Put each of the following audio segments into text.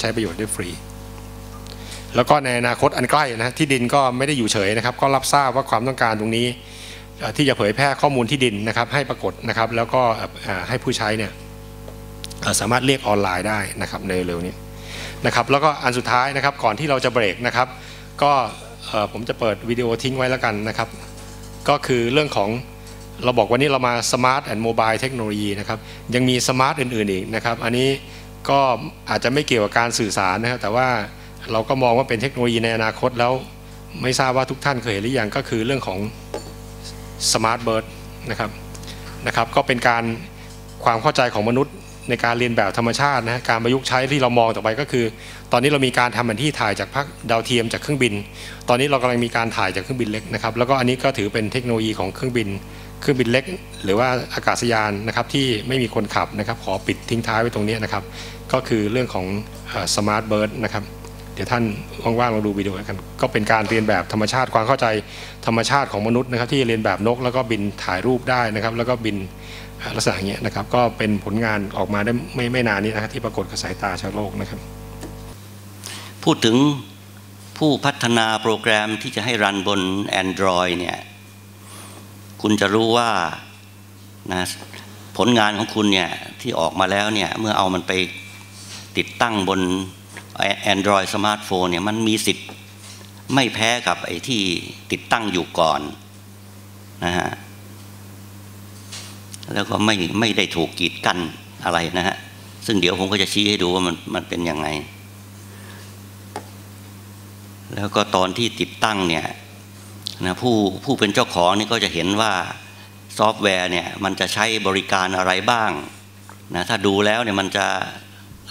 ใช้ประโยชน์ได้ฟรี แล้วก็ในอนาคตอันใกล้นะที่ดินก็ไม่ได้อยู่เฉยนะครับ ก็รับทราบว่าความต้องการตรงนี้ ที่จะเผยแพร่ข้อมูลที่ดินนะครับ ให้ปรากฏนะครับ แล้วก็ให้ผู้ใช้เนี่ยสามารถเรียกออนไลน์ได้นะครับในเร็วนี้นะครับ แล้วก็อันสุดท้ายนะครับก่อนที่เราจะเบรกนะครับ ก็ผมจะเปิดวิดีโอทิ้งไว้แล้วกันนะครับ ก็คือเรื่องของเราบอกวันนี้เรามาสมาร์ทแอนด์โมบายเทคโนโลยีนะครับ ยังมีสมาร์ทอื่นๆอีกนะครับ อันนี้ ก็อาจจะไม่เกี่ยวกับการสื่อสารนะครับแต่ว่าเราก็มองว่าเป็นเทคโนโลยีในอนาคตแล้วไม่ทราบว่าทุกท่านเคยเห็นหรือยังก็คือเรื่องของสมาร์ทเบิร์ดนะครับนะครับ ก็เป็นการความเข้าใจของมนุษย์ในการเรียนแบบธรรมชาตินะการประยุกต์ใช้ที่เรามองต่อไปก็คือ ตอนนี้เรามีการทำแผนที่ถ่ายจากพักดาวเทียมจากเครื่องบิน ตอนนี้เรากำลังมีการถ่ายจากเครื่องบินเล็กนะครับแล้วก็อันนี้ก็ถือเป็นเทคโนโลยีของเครื่องบิน เครื่องบินเล็ก หรือว่าอากาศยานนะครับที่ไม่มีคนขับนะครับ ขอปิดทิ้งท้ายไว้ตรงนี้นะครับ ก็คือเรื่องของสมาร์ทเบิร์ดนะครับเดี๋ยวท่านว่างๆลองดูวิดีโอกัน ก็เป็นการเรียนแบบธรรมชาติความเข้าใจธรรมชาติของมนุษย์นะครับ ที่เรียนแบบนกแล้วก็บินถ่ายรูปได้นะครับ แล้วก็บินลักษณะอย่างเงี้ยนะครับ ก็เป็นผลงานออกมาได้ไม่ไม่นานนี้นะครับที่ปรากฏกับสายตาชาวโลกนะครับ พูดถึงผู้พัฒนาโปรแกรมที่จะให้รันบน Android เนี่ย คุณจะรู้ว่านะผลงานของคุณเนี่ยที่ออกมาแล้วเนี่ยเมื่อเอามันไปติดตั้งบน Android สมาร์ทโฟนเนี่ยมันมีสิทธิ์ไม่แพ้กับไอ้ที่ติดตั้งอยู่ก่อนนะฮะแล้วก็ไม่ไม่ได้ถูกกีดกันอะไรนะฮะซึ่งเดี๋ยวผมก็จะชี้ให้ดูว่ามันมันเป็นยังไง แล้วก็ตอนที่ติดตั้งเนี่ย นะผู้ผู้เป็นเจ้าของนี่ก็จะเห็นว่าซอฟต์แวร์เนี่ยมันจะใช้บริการอะไรบ้างนะถ้าดูแล้วเนี่ยมันจะ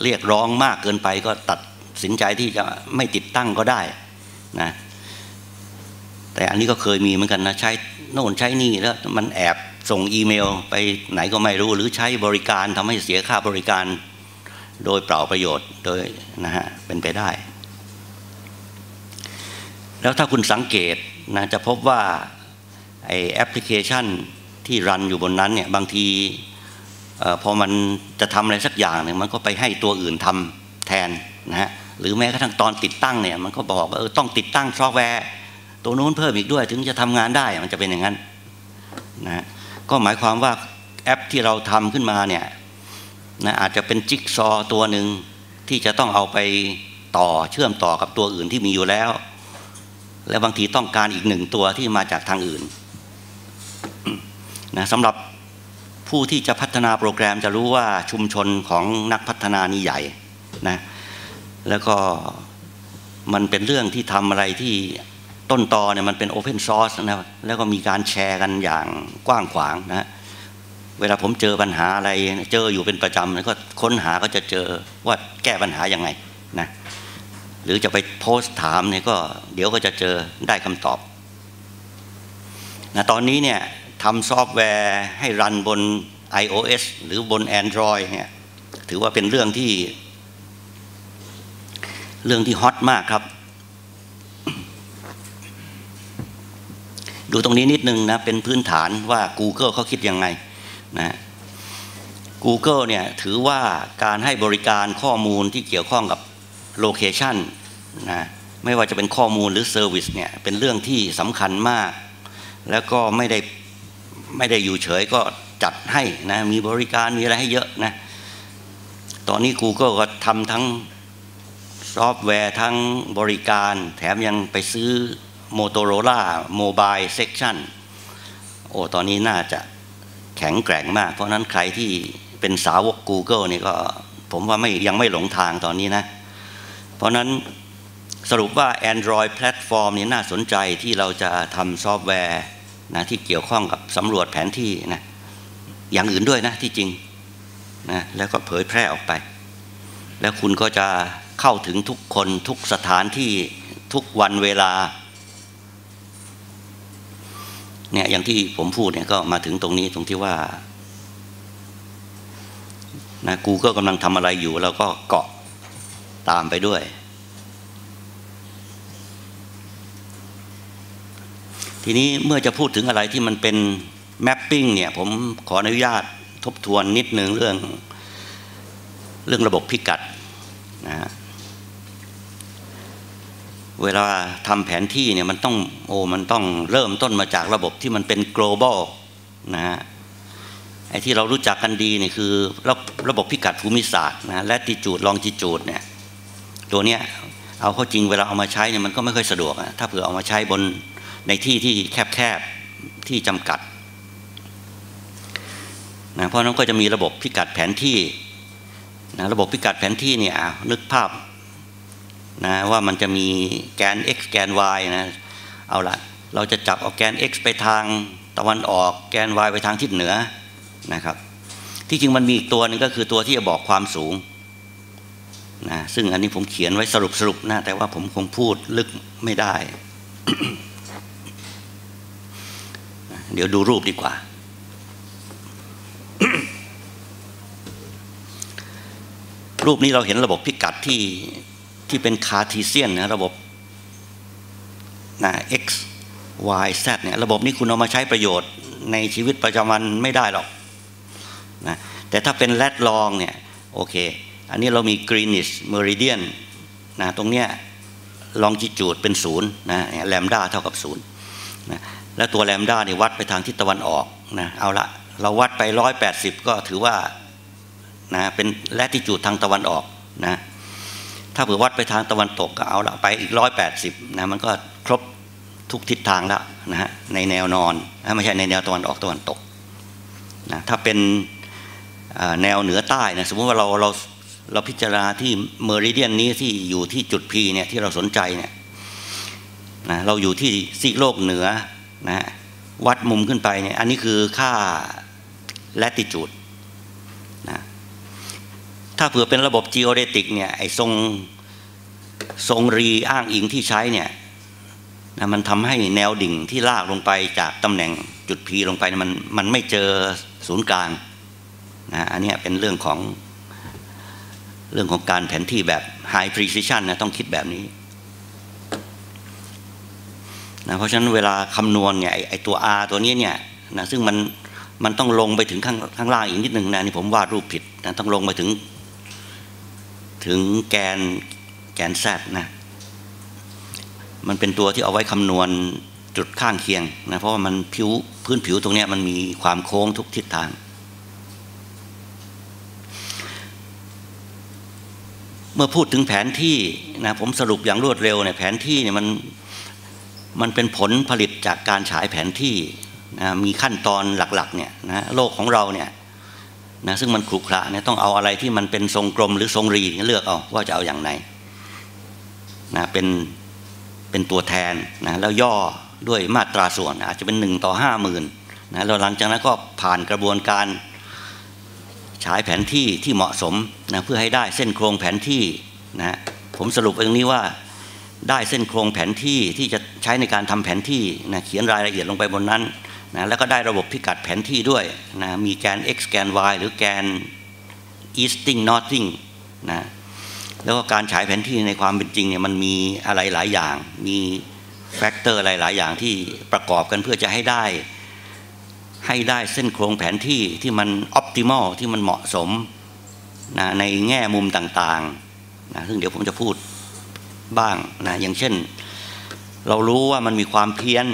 เรียกร้องมากเกินไปก็ตัดสินใจที่จะไม่ติดตั้งก็ได้นะแต่อันนี้ก็เคยมีเหมือนกันนะใช้โน่นใช้นี่แล้วมันแอบส่งอีเมลไปไหนก็ไม่รู้ หรือใช้บริการทำให้เสียค่าบริการ โดยเปล่าประโยชน์โดยนะฮะเป็นไปได้ แล้วถ้าคุณสังเกต นะจะพบว่าไอแอปพลิเคชันที่รันอยู่บนนั้นเนี่ยบางทีพอมันจะทำอะไรสักอย่างหนึ่งมันก็ไปให้ตัวอื่นทำแทนนะฮะหรือแม้กระทั่งตอนติดตั้งเนี่ยมันก็บอกว่าเออต้องติดตั้งซอฟต์แวร์ตัวนู้นเพิ่มอีกด้วยถึงจะทำงานได้มันจะเป็นอย่างนั้นนะก็หมายความว่าแอปที่เราทำขึ้นมาเนี่ยนะอาจจะเป็นจิ๊กซอตัวหนึ่งที่จะต้องเอาไปต่อเชื่อมต่อกับตัวอื่นที่มีอยู่แล้ว และบางทีต้องการอีกหนึ่งตัวที่มาจากทางอื่นนะสำหรับผู้ที่จะพัฒนาโปรแกรมจะรู้ว่าชุมชนของนักพัฒนานี่ใหญ่นะแล้วก็มันเป็นเรื่องที่ทำอะไรที่ต้นตอเนี่ยมันเป็นโอเพนซอร์สนะแล้วก็มีการแชร์กันอย่างกว้างขวางนะเวลาผมเจอปัญหาอะไร เจออยู่เป็นประจำก็ค้นหาก็จะเจอว่าแก้ปัญหายังไง รือจะไปโพสต์ถามเนี่ยก็เดี๋ยวก็จะเจอได้คำตอบนะตอนนี้เนี่ยทำซอฟต์แวร์ให้รันบน iOS หรือบน Android เนี่ยถือว่าเป็นเรื่องที่ เรื่องที่ฮอตมากครับ ดูตรงนี้นิดนึงนะเป็นพื้นฐานว่า Google เขาคิดยังไงนะ Google เนี่ยถือว่าการให้บริการข้อมูลที่เกี่ยวข้องกับ โลเคชันนะไม่ว่าจะเป็นข้อมูลหรือเซอร์วิสเนี่ยเป็นเรื่องที่สำคัญมาก แล้วก็ไม่ได้ไม่ได้อยู่เฉยก็จัดให้นะมีบริการมีอะไรให้เยอะนะตอนนี้ Google ก็ทำทั้งซอฟต์แวร์ทั้งบริการ แถมยังไปซื้อ Motorola Mobile Section โอ้ตอนนี้น่าจะแข็งแกร่งมาก เพราะนั้นใครที่เป็นสาวก Google นี่ก็ผมว่าไม่ยังไม่หลงทางตอนนี้นะ เพราะนั้นสรุปว่า Android แพลตฟอร์มนี้น่าสนใจที่เราจะทำซอฟต์แวร์นะที่เกี่ยวข้องกับสำรวจแผนที่นะอย่างอื่นด้วยนะที่จริงนะแล้วก็เผยแพร่ออกไป แล้วคุณก็จะเข้าถึงทุกคนทุกสถานที่ทุกวันเวลาเนี่ยอย่างที่ผมพูดเนี่ยก็มาถึงตรงนี้ตรงที่ว่านะกูก็กำลังทำอะไรอยู่ แล้วก็เกาะ ตามไปด้วย ทีนี้เมื่อจะพูดถึงอะไรที่มันเป็นแมปปิ้งเนี่ยผมขออนุญาตทบทวนนิดนึงเรื่อง เรื่องระบบพิกัดนะเวลาทำแผนที่เนี่ยมันต้องโอ้มันต้องเริ่มต้นมาจากระบบที่มันเป็น global นะฮะไอ้ที่เรารู้จักกันดีเนี่ยคือระระบบพิกัดภูมิศาสตร์นะและติจูดลองจิจูดเนี่ย ตัวเนี้ยเอาเข้าจริงเวลาเอามาใช้เนี่ยมันก็ไม่ค่อยสะดวกอะถ้าเผื่อเอามาใช้บนในที่ที่แคบๆที่จำกัดนะเพราะนั้นก็จะมีระบบพิกัดแผนที่นะระบบพิกัดแผนที่เนี่ยนึกภาพนะว่ามันจะมีแกน x แกน y นะเอาละเราจะจับเอาแกน x ไปทางตะวันออกแกน y ไปทางทิศเหนือนะครับ ที่จริงมันมีอีกตัวหนึงก็คือตัวที่จะบอกความสูง นะซึ่งอันนี้ผมเขียนไว้สรุปสรุปนะแต่ว่าผมคงพูดลึกไม่ได้ เดี๋ยวดูรูปดีกว่า รูปนี้เราเห็นระบบพิกัดที่ที่เป็นคาร์ทีเซียนนะระบบนะ x y z เนี่ยระบบนี้คุณเอามาใช้ประโยชน์ในชีวิตประจำวันไม่ได้หรอกนะแต่ถ้าเป็นแรดลองเนี่ยโอเค อันนี้เรามี Greenwich Meridian นะตรงเนี้ย longitude เป็นศูนย์นะแลมด้าเท่ากับศูนย์นะแล้วตัวแลมด้านี่วัดไปทางทิศตะวันออกนะเอาละเราวัดไป 180 ก็ถือว่านะเป็นแลติจูดทางตะวันออกนะถ้าเผื่อวัดไปทางตะวันตกก็เอาละไปอีก 180นะมันก็ครบทุกทิศทางแล้วนะฮะในแนวนอนนะไม่ใช่ในแนวตะวันออกตะวันตกนะถ้าเป็นแนวเหนือใต้นะสมมติว่าเราเรา เราพิจารณาที่เมริเดียนนี้ที่อยู่ที่จุด P เนี่ยที่เราสนใจเนี่ยนะเราอยู่ที่ซีกโลกเหนือนะฮะวัดมุมขึ้นไปเนี่ยอันนี้คือค่า latitude นะถ้าเผื่อเป็นระบบ geodetic เนี่ยไอ้ทรงทรงรีอ้างอิงที่ใช้เนี่ยนะมันทำให้แนวดิ่งที่ลากลงไปจากตำแหน่งจุด P ลงไปเนี่ยมันมันไม่เจอศูนย์กลางนะอันนี้เป็นเรื่องของ เรื่องของการแผนที่แบบ high precision นะต้องคิดแบบนี้นะเพราะฉะนั้นเวลาคำนวณเนี่ยไอ้ไอตัว r ตัวนี้เนี่ยนะซึ่งมันมันต้องลงไปถึงข้างข้างล่างอีกนิดหนึ่งนะนี่ผมวาดรูปผิดนะต้องลงไปถึง ถึงแกนแกนแซดนะมันเป็นตัวที่เอาไว้คำนวณจุดข้างเคียงนะเพราะว่ามันผิวพื้นผิวตรงนี้มันมีความโค้งทุกทิศทาง มื่อพูดถึงแผนที่นะผมสรุปอย่างรวดเร็วเนี่ยแผนที่เนี่ยมันมันเป็นผลผลิตจากการฉายแผนที่นะมีขั้นตอนหลักๆเนี่ยนะโลกของเราเนี่ยนะซึ่งมันขรุขระเนี่ยต้องเอาอะไรที่มันเป็นทรงกลมหรือทรงรีเลือกเอาว่าจะเอาอย่างไหนนะเป็นเป็นตัวแทนนะแล้วย่อด้วยมาตราส่วนอาจจะเป็นหนึ่งต่อห้าหมื่นนะแล้วหลังจากนั้นก็ผ่านกระบวนการ ฉายแผนที่ที่เหมาะสมนะเพื่อให้ได้เส้นโครงแผนที่นะผมสรุปตรงนี้ว่าได้เส้นโครงแผนที่ที่จะใช้ในการทำแผนที่นะเขียนรายละเอียดลงไปบนนั้นนะแล้วก็ได้ระบบพิกัดแผนที่ด้วยนะมีแกน x แกน y หรือแกน easting northing นะแล้วก็การฉายแผนที่ในความเป็นจริงเนี่ยมันมีอะไรหลายอย่าง มีแฟกเตอร์อะไรหลายอย่างที่ประกอบกันเพื่อจะให้ได้ ให้ได้เส้นโครงแผนที่ที่มันออ t ติมอลที่มันเหมาะสมนะในแง่มุมต่างๆนะซึ่งเดี๋ยวผมจะพูดบ้างนะอย่างเช่น เรารู้ว่ามันมีความเพี้ยน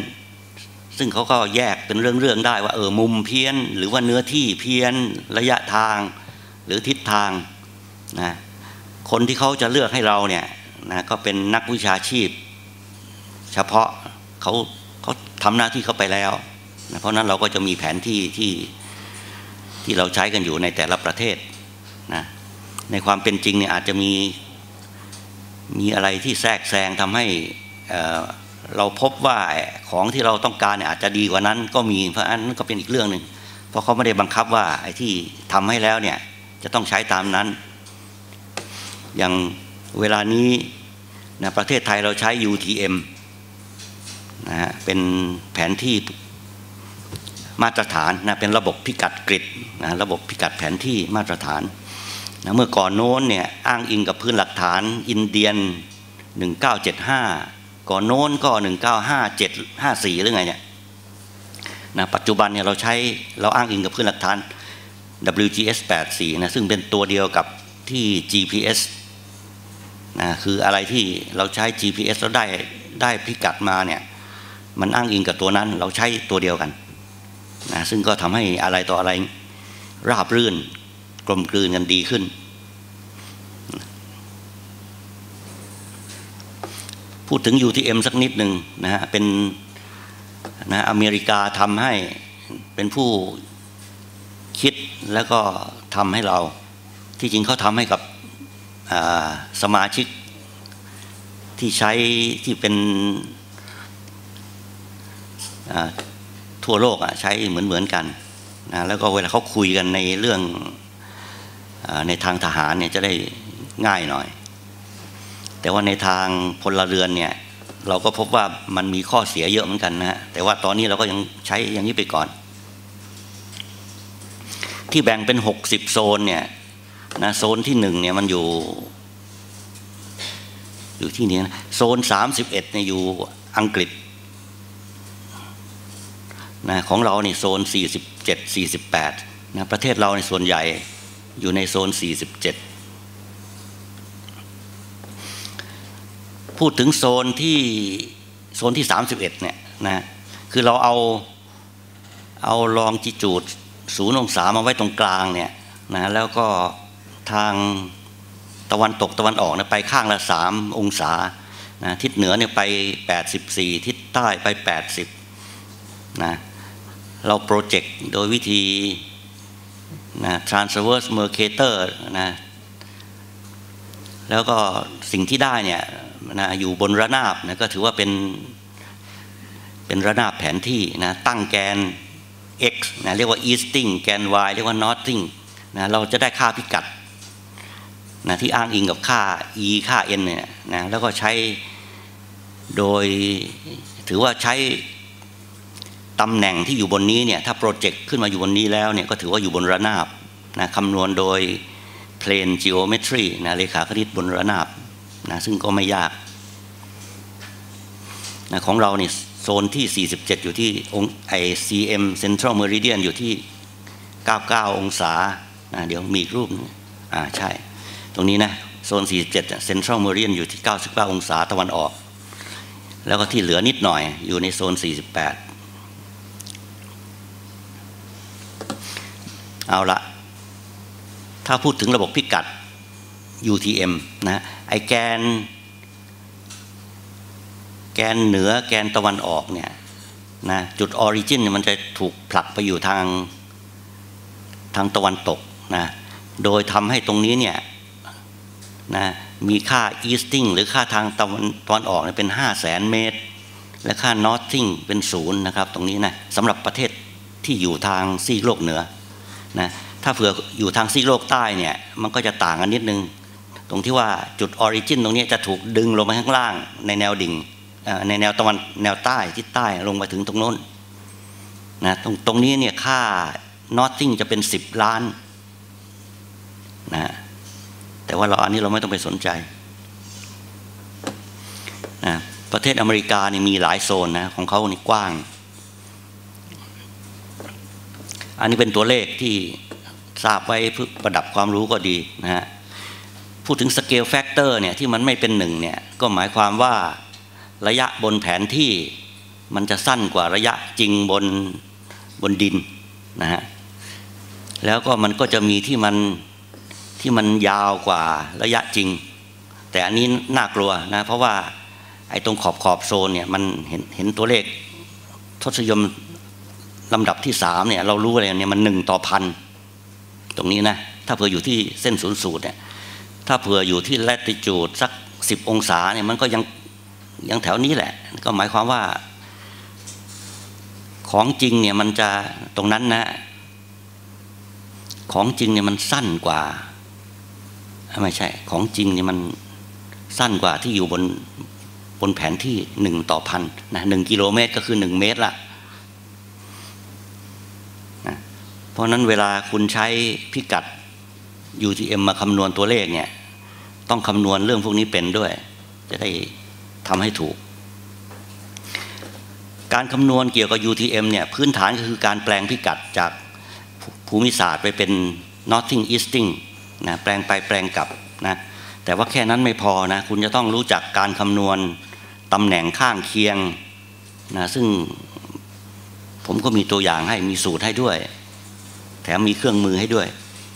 ซึ่งเขาก็แยกเป็นเรื่องๆได้ว่าเออมุมเพี้ยน หรือว่าเนื้อที่เพี้ยนระยะทาง หรือทิศทางนะคนที่เขาจะเลือกให้เราเนี่ยนะก็เป็นนักวิชาชีพ เฉพาะเขาเขาทำหน้าที่เขาไปแล้ว นะเพราะนั้นเราก็จะมีแผนที่ที่ที่เราใช้กันอยู่ในแต่ละประเทศนะในความเป็นจริงเนี่ยอาจจะมีมีอะไรที่แทรกแซงทำให้เราพบว่าของที่เราต้องการเนี่ยอาจจะดีกว่านั้น ก็มีเพราะอันนั้นก็เป็นอีกเรื่องหนึ่งเพราะเขาไม่ได้บังคับว่าไอ้ที่ทำให้แล้วเนี่ยจะต้องใช้ตามนั้น อย่างเวลานี้นะประเทศไทยเราใช้ UTM นะฮะเป็นแผนที่ มาตรฐานนะเป็นระบบพิกัดกริดนะระบบพิกัดแผนที่มาตรฐานนะเมื่อก่อนโน้นเนี่ยอ้างอิงกับพื้นหลักฐานอินเดียน 1975 ก่อนโน้นก็ 1957 54 หรือไงเนี่ยนะปัจจุบันเนี่ยเราใช้เราอ้างอิงกับพื้นหลักฐาน WGS 84นะซึ่งเป็นตัวเดียวกับที่ GPS นะคืออะไรที่เราใช้ GPS แล้วได้ได้พิกัดมาเนี่ยมันอ้างอิงกับตัวนั้นเราใช้ตัวเดียวกัน นะซึ่งก็ทำให้อะไรต่ออะไรราบรื่น กลมกลืนกันดีขึ้น พูดถึง UTM สักนิดหนึ่งนะฮะเป็นนะอเมริกาทำให้เป็นผู้คิดแล้วก็ทำให้เรา ที่จริงเขาทำให้กับสมาชิกที่ใช้ที่เป็น ทั่วโลกอะใช้เหมือนเหมือนกันนะแล้วก็เวลาเขาคุยกันในเรื่องอในทางทหารเนี่ยจะได้ง่ายหน่อย แต่ว่าในทางพลเรือนเนี่ยเราก็พบว่ามันมีข้อเสียเยอะเหมือนกันนะแต่ว่าตอนนี้เราก็ยังใช้อย่างนี้ไปก่อน ที่แบ่งเป็นหกสิบโซนเนี่ยนะโซนที่หนึ่งเนี่ยมันอยู่ อยู่ที่นี้นะโซนสามสิบเอ็ดเนี่ยอยู่อังกฤษ นะของเราเนี่โซนสี่สิบเจ็ดสี่สิบแปดนะประเทศเราในส่วนใหญ่อยู่ในโซนสี่สิบเจ็ดพูดถึงโซนที่โซนที่สามสิบเนี่ยนะคือเราเอาเอาลองจิจูดศูนย์องศามาไว้ตรงกลางเนี่ยนะแล้วก็ทางตะวันตกตะวันออกเนี่ยไปข้างละสามองศานะทิศเหนือเนี่ยไป 84 ทิศใต้ไป 80นะ เราโปรเจกต์โดยวิธีนะ transverse mercator นะแล้วก็สิ่งที่ได้เนี่ยนะอยู่บนระนาบนะก็ถือว่าเป็นเป็นระนาบแผนที่นะตั้งแกน x นะเรียกว่า easting แกน y เรียกว่า northing นะเราจะได้ค่าพิกัดนะที่อ้างอิงกับค่า e ค่า n เนี่ยนะแล้วก็ใช้โดยถือว่าใช้ ตำแหน่งที่อยู่บนนี้เนี่ยถ้าโปรเจกต์ขึ้นมาอยู่บนนี้แล้วเนี่ยก็ถือว่าอยู่บนระนาบนะคำนวณโดย plane geometry นะเลขาคณิตบนระนาบนะซึ่งก็ไม่ยากนะของเราเนี่ยโซนที่ 47 อยู่ที่องไอ CM Central Meridian อยู่ที่ 99 องศานะเดี๋ยวมีรูปอ่าใช่ ตรงนี้นะโซน 47 Central Meridian อยู่ที่ 99 องศาตะวันออก แล้วก็ที่เหลือนิดหน่อยอยู่ในโซน 48 เอาละถ้าพูดถึงระบบพิกัด UTM นะไอแกน แกนเหนือแกนตะวันออกเนี่ยนะจุดออริจินมันจะถูกผลักไปอยู่ทางทางตะวันตกนะโดยทำให้ตรงนี้เนี่ยนะมีค่า easting หรือค่าทางตะวันตะวันออกเป็น 5 0 0แสนเมตร และค่า northing เป็นศูนย์นะครับ ตรงนี้นะสำหรับประเทศที่อยู่ทางซีกโลกเหนือ นะถ้าเผื่ออยู่ทางซีกโลกใต้เนี่ยมันก็จะต่างกันนิดนึง ตรงที่ว่าจุดออริจินตรงนี้จะถูกดึงลงมาข้างล่างในแนวดิ่งในแนวตะวันแนวใต้ทิศใต้ลงมาถึงตรงโน้นนะตรงตรงนี้เนี่ยค่านอตติ้งจะเป็นสิบล้านนะแต่ว่าเราอันนี้เราไม่ต้องไปสนใจนะประเทศอเมริกานี่มีหลายโซนนะของเขานี่กว้าง อันนี้เป็นตัวเลขที่ทราบไว้เพื่อประดับความรู้ก็ดีนะฮะพูดถึงสเกลแฟกเตอร์เนี่ยที่มันไม่เป็นหนึ่งเนี่ยก็หมายความว่าระยะบนแผนที่มันจะสั้นกว่าระยะจริงบนบนดินนะฮะแล้วก็มันก็จะมีที่มันที่มันยาวกว่าระยะจริง แต่อันนี้น่ากลัวนะเพราะว่าไอ้ตรงขอบขอบโซนเนี่ยมันเห็นเห็นตัวเลขทศยม ลำดับที่สามเนี่ยเรารู้อะไรเนี่ยมันหนึ่งต่อพันตรงนี้นะ ถ้าเผื่ออยู่ที่เส้นศูนย์สูตรเนี่ยถ้าเผื่ออยู่ที่แลติจูดสักสิบองศาเนี่ยมันก็ยังยังแถวนี้แหละ ก็หมายความว่า ของจริงเนี่ยมันจะตรงนั้นนะ ของจริงเนี่ยมันสั้นกว่าไม่ใช่ ของจริงเนี่ยมันสั้นกว่าที่อยู่บนบนแผนที่หนึ่งต่อพันนะหนึ่งกิโลเมตรก็คือหนึ่งเมตรละนะ เพราะนั้นเวลาคุณใช้พิกัด UTM มาคำนวณตัวเลขเนี่ย ต้องคำนวณเรื่องพวกนี้เป็นด้วย จะได้ทำให้ถูก การคำนวณเกี่ยวกับ UTM เนี่ย พื้นฐานก็คือการแปลงพิกัดจากภูมิศาสตร์ไปเป็น northing easting นะแปลงไปแปลงกลับนะแต่ว่าแค่นั้นไม่พอนะ คุณจะต้องรู้จักการคำนวณตำแหน่งข้างเคียงนะซึ่งผมก็มีตัวอย่างให้มีสูตรให้ด้วย แถมมีเครื่องมือให้ด้วย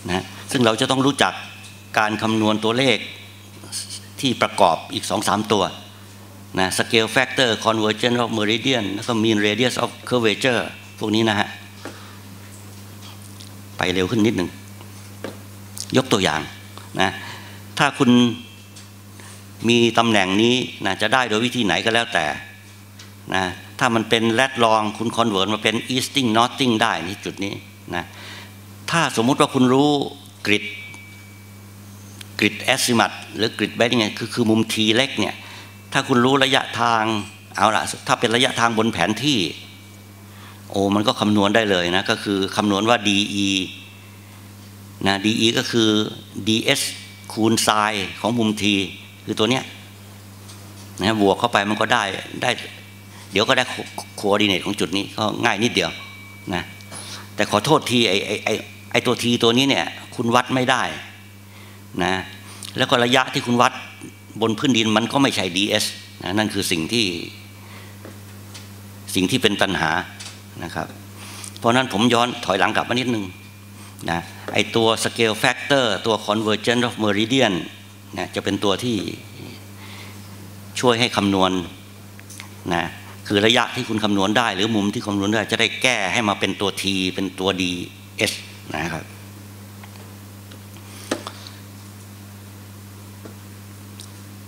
นะซึ่งเราจะต้องรู้จักการคำนวณตัวเลขที่ประกอบอีกสองสามตัวนะ scale factor convergence of meridian แล้วก็ mean radius of curvature พวกนี้นะฮะ ไปเร็วขึ้นนิดหนึ่ง ยกตัวอย่างนะ ถ้าคุณมีตำแหน่งนี้นะจะได้โดยวิธีไหนก็แล้วแต่นะถ้ามันเป็นแรดลองคุณคอนเวิร์ตมาเป็น easting northing ได้นี่จุดนี้ นะถ้าสมมุติว่าคุณรู้กริดกริดแอสซิมัตหรือกริดแบดเนี่ยคือคือมุมทีเล็กเนี่ยถ้าคุณรู้ระยะทางเอาละถ้าเป็นระยะทางบนแผนที่ โอ้มันก็คำนวณได้เลยนะก็คือคำนวณว่า DE นะ DE ก็คือ DS คูณไซน์ของมุมทีคือตัวเนี้ยนะบวกเข้าไปมันก็ได้ได้ เดี๋ยวก็ได้โคออดิเนตของจุดนี้ก็ง่ายนิดเดียวนะ แต่ขอโทษทีไอไอไอไอตัวทีตัวนี้เนี่ย คุณวัดไม่ได้นะแล้วก็ระยะที่คุณวัดบนพื้นดินมันก็ไม่ใช่ DS นะนั่นคือสิ่งที่สิ่งที่เป็นปัญหานะครับ เพราะนั้นผมย้อนถอยหลังกลับมานิดนึงนะไอตัว scale factor ตัว convergence of meridian นะจะเป็นตัวที่ช่วยให้คำนวณนะ คือระยะที่คุณคำนวณได้ หรือมุมที่คำนวณได้ จะได้แก้ให้มาเป็นตัว t เป็นตัว ds นะครับ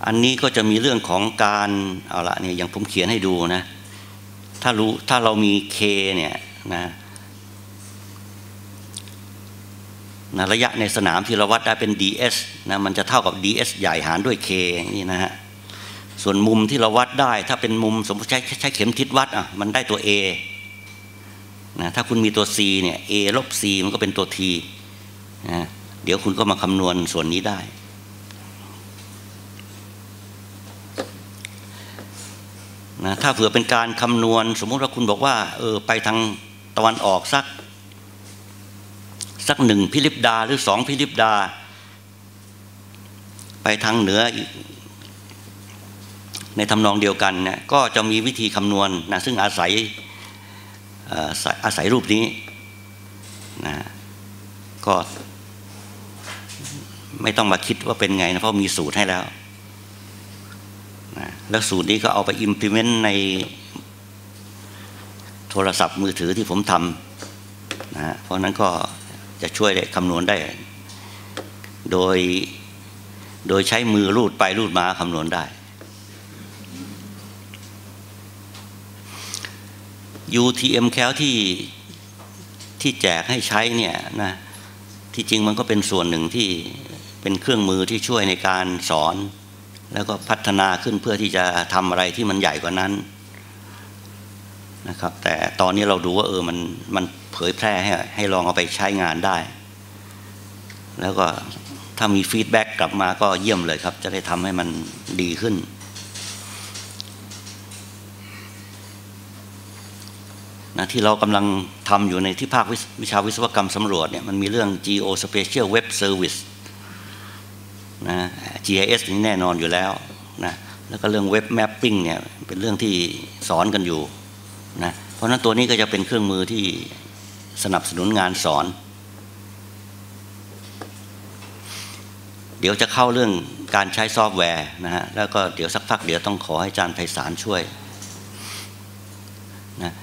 อันนี้ก็จะมีเรื่องของการเอาละเนี่ยอย่างผมเขียนให้ดูนะ ถ้ารู้ถ้าเรามี k เนี่ยนะนะระยะในสนามที่เราวัดได้เป็น ds นะมันจะเท่ากับ ds ใหญ่หารด้วย k นี่นะฮะ ส่วนมุมที่เราวัดได้ ถ้าเป็นมุมสมมติใช้ใช้เข็มทิศวัดอะมันได้ตัว a นะถ้าคุณมีตัว c เนี่ย a ลบ c มันก็เป็นตัว t นะเดี๋ยวคุณก็มาคำนวณส่วนนี้ได้ นะถ้าเผื่อเป็นการคำนวณ สมมุติว่าคุณบอกว่าเออไปทางตะวันออกสัก สักหนึ่งพิลิปดาหรือสองพิลิปดา ไปทางเหนืออีก ในทำนองเดียวกันเนี่ยก็จะมีวิธีคำนวณนะซึ่งอาศัยอาศัยรูปนี้นะก็ไม่ต้องมาคิดว่าเป็นไงนะเพราะมีสูตรให้แล้วนะแล้วสูตรนี้ก็เอาไป implement ในโทรศัพท์มือถือที่ผมทำนะเพราะนั้นก็จะช่วยได้คำนวณได้ โดยโดยใช้มือรูดไปรูดมาคำนวณได้ UTM แคลที่ที่แจกให้ใช้เนี่ยนะที่จริงมันก็เป็นส่วนหนึ่งที่เป็นเครื่องมือที่ช่วยในการสอน แล้วก็พัฒนาขึ้นเพื่อที่จะทำอะไรที่มันใหญ่กว่านั้นนะครับ แต่ตอนนี้เราดูว่าเออมันมันเผยแพร่ให้ให้ลองเอาไปใช้งานได้ แล้วก็ถ้ามีฟีดแบ็กกลับมาก็เยี่ยมเลยครับ จะได้ทำให้มันดีขึ้น นะที่เรากำลังทำอยู่ในที่ภาควิชาวิศวกรรมสำรวจเนี่ยมันมีเรื่อง Geospatial Web Service นะ GIS นี่แน่นอนอยู่แล้วนะแล้วก็เรื่อง Web Mapping เนี่ยเป็นเรื่องที่สอนกันอยู่นะเพราะนั้นตัวนี้ก็จะเป็นเครื่องมือที่สนับสนุนงานสอน เดี๋ยวจะเข้าเรื่องการใช้ซอฟต์แวร์นะฮะแล้วก็เดี๋ยวสักพักเดี๋ยวต้องขอให้อาจารย์ไพศาลช่วยนะ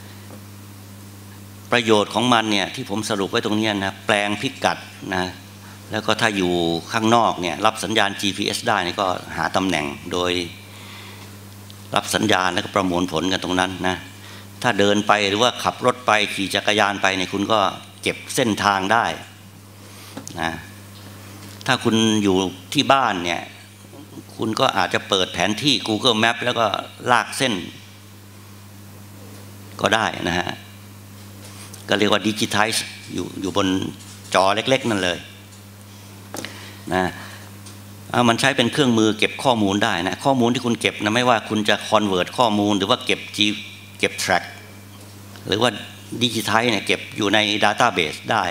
ประโยชน์ของมันเนี่ยที่ผมสรุปไว้ตรงนี้นะแปลงพิกัดนะแล้วก็ถ้าอยู่ข้างนอกเนี่ยรับสัญญาณ GPS ได้นี่ก็หาตำแหน่งโดย รับสัญญาณแล้วก็ประมวลผลกันตรงนั้นนะถ้าเดินไปหรือว่าขับรถไปขี่จักรยานไปเนี่ยคุณก็เก็บเส้นทางได้นะถ้าคุณอยู่ที่บ้านเนี่ยคุณก็อาจจะเปิดแผนที่ Google Map แล้วก็ลากเส้นก็ได้นะฮะ ก็เรียกว่าดิจิทัลอยู่อยู่บนจอเล็ก ๆ นั่นเลยนะมันใช้เป็นเครื่องมือเก็บข้อมูลได้นะข้อมูลที่คุณเก็บนะไม่ว่าคุณจะคอนเวิร์ตข้อมูล หรือว่าเก็บจีเก็บแทร็กหรือว่าดิจิทัลเนี่ยเก็บอยู่ในดัตต้าเบสได้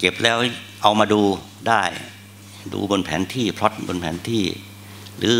เก็บแล้วเอามาดูได้ ดูบนแผนที่พลอตบนแผนที่ หรือ